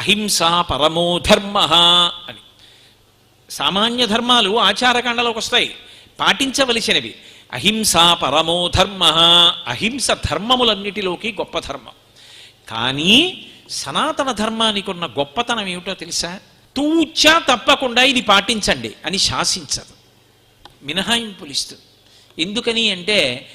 అహింస పరమో ధర్మ అని. సామాన్య ధర్మాలు ఆచారకాండలోకి వస్తాయి. పాటించవలసినవి. అహింస పరమో ధర్మ. అహింస ధర్మములన్నిటిలోకి గొప్ప ధర్మం. కానీ సనాతన ధర్మానికి ఉన్న గొప్పతనం ఏమిటో తెలుసా? తూచా తప్పకుండా ఇది పాటించండి అని శాసించదు. మినహాయింపులు ఇస్తుంది ఎందుకని అంటే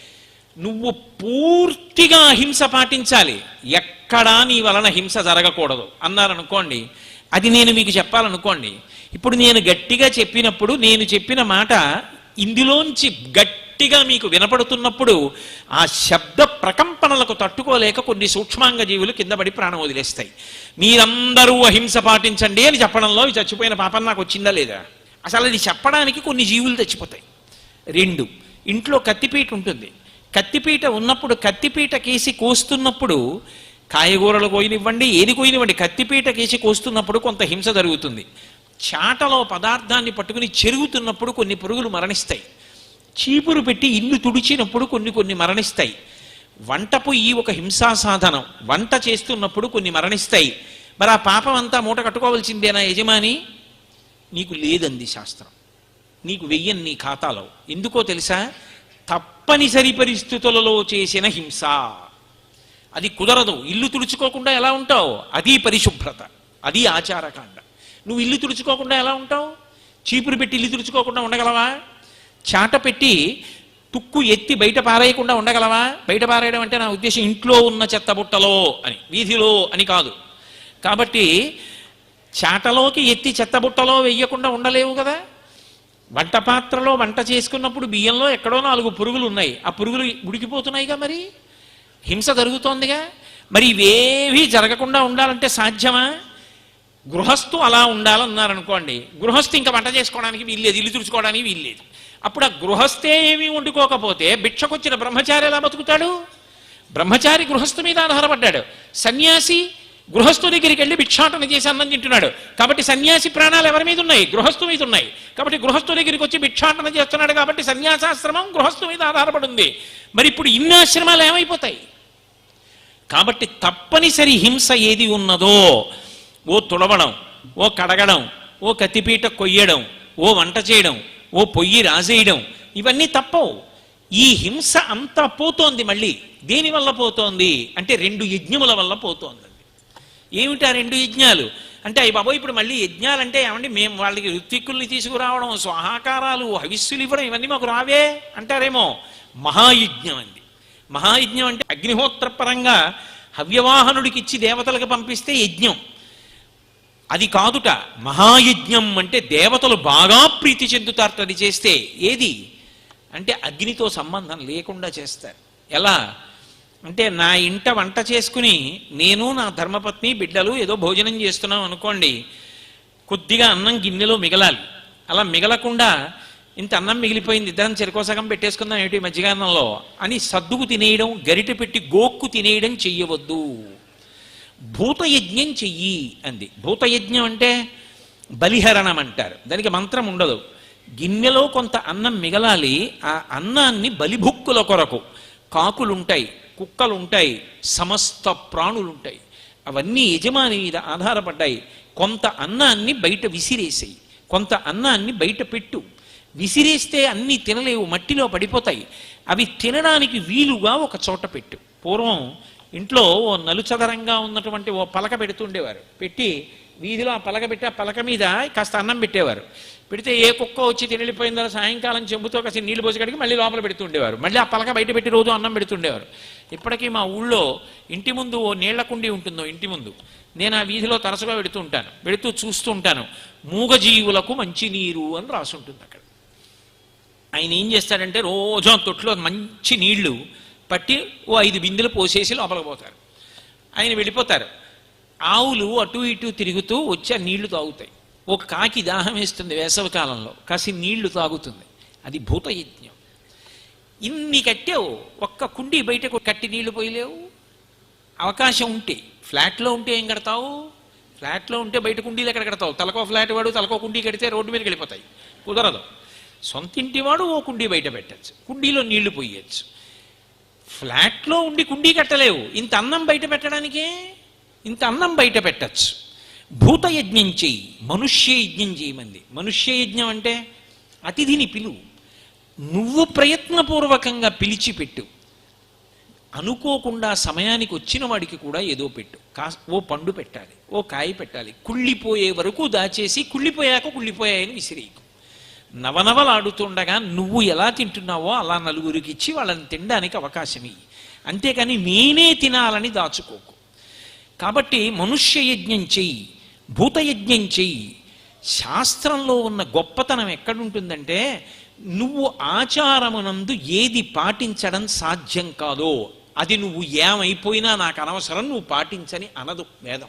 నువ్వు పూర్తిగా హింస పాటించాలి. ఎక్కడా నీ వలన హింస జరగకూడదు. అన్నారనుకోండి అది నేను మీకు చెప్పాలనుకోండి ఇప్పుడు నేను గట్టిగా చెప్పినప్పుడు నేను చెప్పిన మాట ఇందులోంచి గట్టిగా మీకు వినపడుతున్నప్పుడు ఆ శబ్ద ప్రకంపనలకు తట్టుకోలేక కొన్ని సూక్ష్మాంగ జీవులు కింద పడి ప్రాణం వదిలేస్తాయి. మీరందరూ అహింస పాటించండి అని చెప్పడంలో ఇవి చచ్చిపోయిన పాపం నాకు వచ్చిందా లేదా? అసలు అది చెప్పడానికి కొన్ని జీవులు చచ్చిపోతాయి. రెండు ఇంట్లో కత్తిపీట ఉంటుంది. కత్తిపీట ఉన్నప్పుడు కత్తిపీట కేసి కోస్తున్నప్పుడు కాయగూరలు కోయినివ్వండి ఏది కోయినివ్వండి కత్తిపీట కేసి కోస్తున్నప్పుడు కొంత హింస జరుగుతుంది. చాటలో పదార్థాన్ని పట్టుకుని చెరుగుతున్నప్పుడు కొన్ని పురుగులు మరణిస్తాయి. చీపురు పెట్టి ఇల్లు తుడిచినప్పుడు కొన్ని కొన్ని మరణిస్తాయి. వంట పొయ్యి ఒక హింసా సాధనం వంట చేస్తున్నప్పుడు కొన్ని మరణిస్తాయి. మరి ఆ పాపం అంతా మూట కట్టుకోవాల్సిందేనా యజమాని? నీకు లేదంది శాస్త్రం. నీకు వెయ్యని నీ ఖాతాలో ఎందుకో తెలుసా? తప్పనిసరి పరిస్థితులలో చేసిన హింస. అది కుదరదు. ఇల్లు తుడుచుకోకుండా ఎలా ఉంటావు? అది పరిశుభ్రత. అది ఆచారకాండ. నువ్వు ఇల్లు తుడుచుకోకుండా ఎలా ఉంటావు? చీపురు పెట్టి ఇల్లు తుడుచుకోకుండా ఉండగలవా? చాట పెట్టి తుక్కు ఎత్తి బయట పారేయకుండా ఉండగలవా? బయట పారేయడం అంటే నా ఉద్దేశం ఇంట్లో ఉన్న చెత్త బుట్టలో అని వీధిలో అని కాదు. కాబట్టి చాటలోకి ఎత్తి చెత్తబుట్టలో వెయ్యకుండా ఉండలేవు కదా? వంట పాత్రలో వంట చేసుకున్నప్పుడు బియ్యంలో ఎక్కడో నాలుగు పురుగులు ఉన్నాయి. ఆ పురుగులు ఉడికిపోతున్నాయిగా మరి? హింస జరుగుతోందిగా? మరి ఇవేవీ జరగకుండా ఉండాలంటే సాధ్యమా? గృహస్థు అలా ఉండాలన్నారనుకోండి. గృహస్థు ఇంకా వంట చేసుకోవడానికి వీల్లేదు ఇల్లు తుడుచుకోవడానికి వీల్లేదు. అప్పుడు ఆ గృహస్థే ఏమీ వండుకోకపోతే భిక్షకొచ్చిన బ్రహ్మచారి ఎలా బతుకుతాడు? బ్రహ్మచారి గృహస్థు మీద ఆధారపడ్డాడు. సన్యాసి గృహస్థు దగ్గరికి వెళ్ళి భిక్షాటన చేసి అన్నం తింటున్నాడు. కాబట్టి సన్యాసి ప్రాణాలు ఎవరి మీద ఉన్నాయి? గృహస్థు మీద ఉన్నాయి. కాబట్టి గృహస్థు దగ్గరికి వచ్చి భిక్షాటన చేస్తున్నాడు కాబట్టి సన్యాసాశ్రమం గృహస్థు మీద ఆధారపడింది. మరి ఇప్పుడు ఇన్ని ఆశ్రమాలు ఏమైపోతాయి? కాబట్టి తప్పనిసరి హింస ఏది ఉన్నదో ఓ తుడవడం ఓ కడగడం ఓ కత్తిపీట కొయ్యడం ఓ వంట చేయడం ఓ పొయ్యి రాజేయడం ఇవన్నీ తప్పవు. ఈ హింస అంతా పోతోంది మళ్ళీ. దేని వల్ల పోతోంది? అంటే రెండు యజ్ఞముల వల్ల పోతోంది. ఏమిటి ఆ రెండు యజ్ఞాలు? అంటే అయ్యి బాబోయ్ ఇప్పుడు మళ్ళీ యజ్ఞాలంటే ఏమండి మేము వాళ్ళకి ఋత్విక్కుల్ని తీసుకురావడం స్వాహాకారాలు హవిస్సులు ఇవ్వడం ఇవన్నీ మాకు రావే అంటారేమో. మహాయజ్ఞం అండి. మహాయజ్ఞం అంటే అగ్నిహోత్ర పరంగా హవ్యవాహనుడికి ఇచ్చి దేవతలకు పంపిస్తే యజ్ఞం. అది కాదుట మహాయజ్ఞం అంటే దేవతలు బాగా ప్రీతి చెందుతారట అది చేస్తే. ఏది? అంటే అగ్నితో సంబంధం లేకుండా చేస్తారు. ఎలా? అంటే నా ఇంట వంట చేసుకుని నేను నా ధర్మపత్ని బిడ్డలు ఏదో భోజనం చేస్తున్నాం అనుకోండి కొద్దిగా అన్నం గిన్నెలో మిగలాలి. అలా మిగలకుండా ఇంత అన్నం మిగిలిపోయింది దాన్ని చెరకోసగం పెట్టేసుకుందాం ఏమిటి మధ్యగానంలో అని సద్దుకు తినేయడం గరిట పెట్టి గోక్కు తినేయడం చెయ్యవద్దు. భూతయజ్ఞం చెయ్యి అంది. భూతయజ్ఞం అంటే బలిహరణం అంటారు. దానికి మంత్రం ఉండదు. గిన్నెలో కొంత అన్నం మిగలాలి ఆ అన్నాన్ని బలిభుక్కుల కొరకు కాకులుంటాయి. కుక్కలు ఉంటాయి సమస్త ప్రాణులుంటాయి. అవన్నీ యజమాని మీద ఆధారపడ్డాయి. కొంత అన్నాన్ని బయట విసిరేసేయి. కొంత అన్నాన్ని బయట పెట్టు. విసిరేస్తే అన్నీ తినలేవు మట్టిలో పడిపోతాయి. అవి తినడానికి వీలుగా ఒక చోట పెట్టు. పూర్వం ఇంట్లో ఓ నలుచదరంగా ఉన్నటువంటి ఓ పలక పెడుతుండేవారు పెట్టి వీధిలో ఆ పలక పెట్టి ఆ పలక మీద కాస్త అన్నం పెట్టేవారు. పెడితే ఏ కుక్క వచ్చి తినలిపోయిందో సాయంకాలం చెంబుతో కలిసి నీళ్ళు పోసి కడిగి మళ్ళీ లోపల పెడుతుండేవారు. మళ్ళీ ఆ పలక బయట పెట్టి రోజు అన్నం పెడుతుండేవారు. ఇప్పటికీ మా ఊళ్ళో ఇంటి ముందు ఓ నీళ్ళ కుండి ఉంటుందో ఇంటి ముందు నేను ఆ వీధిలో తరచుగా పెడుతూ ఉంటాను. పెడుతూ చూస్తూ ఉంటాను. మూగజీవులకు మంచి నీరు అని రాసుంటుంది అక్కడ. ఆయన ఏం చేస్తాడంటే రోజు ఆ మంచి నీళ్ళు పట్టి ఓ ఐదు బిందెలు పోసేసి లోపలికి పోతారు. ఆయన వెళ్ళిపోతారు. ఆవులు అటు ఇటు తిరుగుతూ వచ్చి ఆ నీళ్ళు తాగుతాయి. ఒక కాకి దాహం వేస్తుంది వేసవి కాలంలో కాసి నీళ్ళు తాగుతుంది. అది భూతయజ్ఞం. ఇన్ని కట్టావు ఒక్క కుండి బయటకు కట్టి నీళ్ళు పోయలేవు. అవకాశం ఉంటే ఫ్లాట్లో ఉంటే ఏం కడతావు? ఫ్లాట్లో ఉంటే బయట కుండీలు ఎక్కడ కడతావు? తలకో ఫ్లాట్ వాడు తలకో కుండీ కడితే రోడ్డు మీదకి వెళ్ళిపోతాయి. కుదరదు. సొంతింటి వాడు ఓ కుండీ బయట పెట్టచ్చు. కుండీలో నీళ్ళు పోయచ్చు. ఫ్లాట్లో ఉండి కుండీ కట్టలేవు. ఇంత అన్నం బయట పెట్టడానికే? ఇంత అన్నం బయట పెట్టచ్చు. భూతయజ్ఞం చెయ్యి మనుష్య యజ్ఞం చేయమంది. మనుష్య యజ్ఞం అంటే అతిథిని పిలువు నువ్వు ప్రయత్నపూర్వకంగా పిలిచిపెట్టు. అనుకోకుండా సమయానికి వచ్చిన వాడికి కూడా ఏదో పెట్టు. కా ఓ పండు పెట్టాలి ఓ కాయ పెట్టాలి. కుళ్ళిపోయే వరకు దాచేసి కుళ్ళిపోయాక కుళ్ళిపోయాయని విసిరేయకు. నవనవలాడుతుండగా నువ్వు ఎలా తింటున్నావో అలా నలుగురికి ఇచ్చి వాళ్ళని తినడానికి అవకాశం ఇయ్యి. అంతేకాని నేనే తినాలని దాచుకోకు. కాబట్టి మనుష్య యజ్ఞం చెయ్యి భూతయజ్ఞం చెయ్యి. శాస్త్రంలో ఉన్న గొప్పతనం ఎక్కడుంటుందంటే నువ్వు ఆచారమునందు ఏది పాటించడం సాధ్యం కాదో అది నువ్వు ఏమైపోయినా నాకు అనవసరం నువ్వు పాటించని అనదు వేదం.